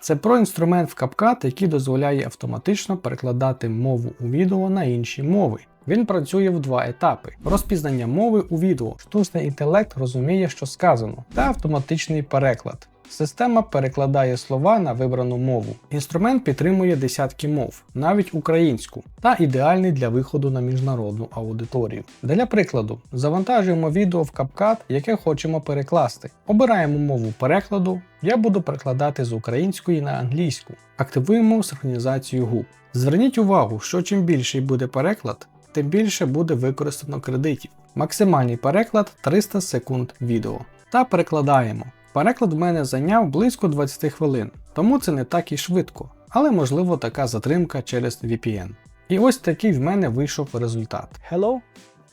Це про інструмент в CapCut, який дозволяє автоматично перекладати мову у відео на інші мови. Він працює в два етапи: розпізнання мови у відео. Штучний інтелект розуміє, що сказано, та автоматичний переклад. Система перекладає слова на вибрану мову. Інструмент підтримує десятки мов, навіть українську, та ідеальний для виходу на міжнародну аудиторію. Для прикладу, завантажуємо відео в CapCut, яке хочемо перекласти. Обираємо мову перекладу. Я буду перекладати з української на англійську. Активуємо синхронізацію губ. Зверніть увагу, що чим більший буде переклад, тим більше буде використано кредитів. Максимальний переклад 300 секунд відео. Та перекладаємо. Переклад в мене зайняв близько 20 хвилин, тому це не так і швидко, але можливо така затримка через VPN. І ось такий в мене вийшов результат. Hello,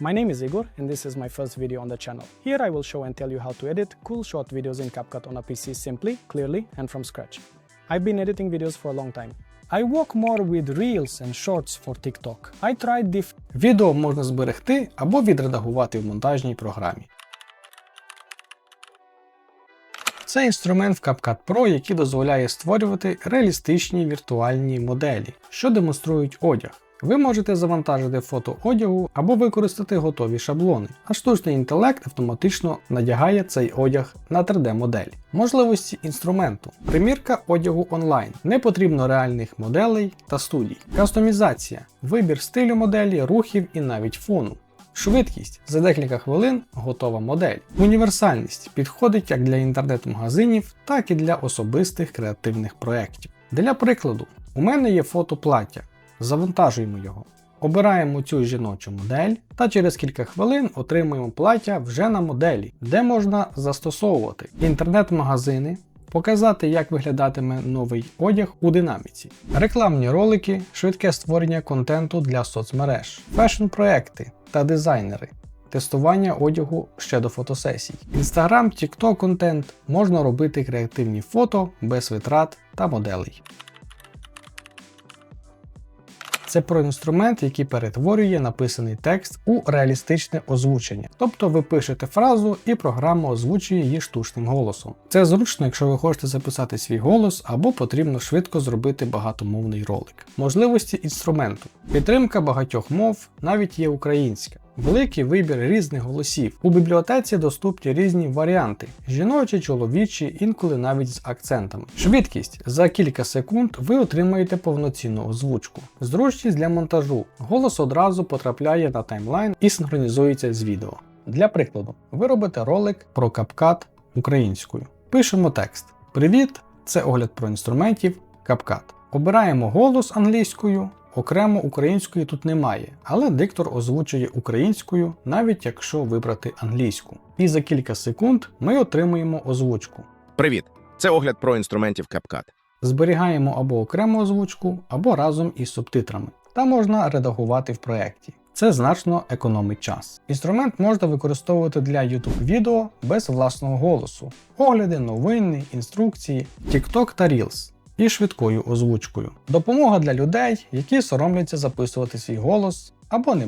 my name is Igor and this is my first video on the channel. Here I will show and tell you how to edit cool short videos in CapCut on a PC simply, clearly and from scratch. I've been editing videos for a long time. I work more with reels and shorts for TikTok. I tried diff Відео можна зберегти або відредагувати в монтажній програмі. Це інструмент в CapCut Pro, який дозволяє створювати реалістичні віртуальні моделі, що демонструють одяг. Ви можете завантажити фото одягу або використати готові шаблони, а штучний інтелект автоматично надягає цей одяг на 3D-модель. Можливості інструменту. Примірка одягу онлайн. Не потрібно реальних моделей та студій. Кастомізація, вибір стилю моделі, рухів і навіть фону. Швидкість за декілька хвилин готова модель. Універсальність підходить як для інтернет-магазинів, так і для особистих креативних проєктів. Для прикладу, у мене є фото плаття. Завантажуємо його. Обираємо цю жіночу модель та через кілька хвилин отримуємо плаття вже на моделі, де можна застосовувати інтернет-магазини, показати, як виглядатиме новий одяг у динаміці, рекламні ролики, швидке створення контенту для соцмереж, фешн-проекти та дизайнери. Тестування одягу ще до фотосесій. Інстаграм, TikTok контент можна робити креативні фото без витрат та моделей. Це про інструмент, який перетворює написаний текст у реалістичне озвучення. Тобто ви пишете фразу і програма озвучує її штучним голосом. Це зручно, якщо ви хочете записати свій голос або потрібно швидко зробити багатомовний ролик. Можливості інструменту. Підтримка багатьох мов, навіть є українська. Великий вибір різних голосів. У бібліотеці доступні різні варіанти: жіночі, чоловічі, інколи навіть з акцентами. Швидкість за кілька секунд ви отримаєте повноцінну озвучку. Зручність для монтажу. Голос одразу потрапляє на таймлайн і синхронізується з відео. Для прикладу, ви робите ролик про CapCut українською. Пишемо текст. Привіт! Це огляд про інструментів CapCut. Обираємо голос англійською. Окремо української тут немає, але диктор озвучує українською, навіть якщо вибрати англійську. І за кілька секунд ми отримуємо озвучку. Привіт! Це огляд про інструментів CapCut. Зберігаємо або окрему озвучку, або разом із субтитрами, та можна редагувати в проєкті. Це значно економить час. Інструмент можна використовувати для YouTube відео без власного голосу, огляди, новини, інструкції, TikTok та Reels і швидкою озвучкою. Допомога для людей, які соромляться записувати свій голос або не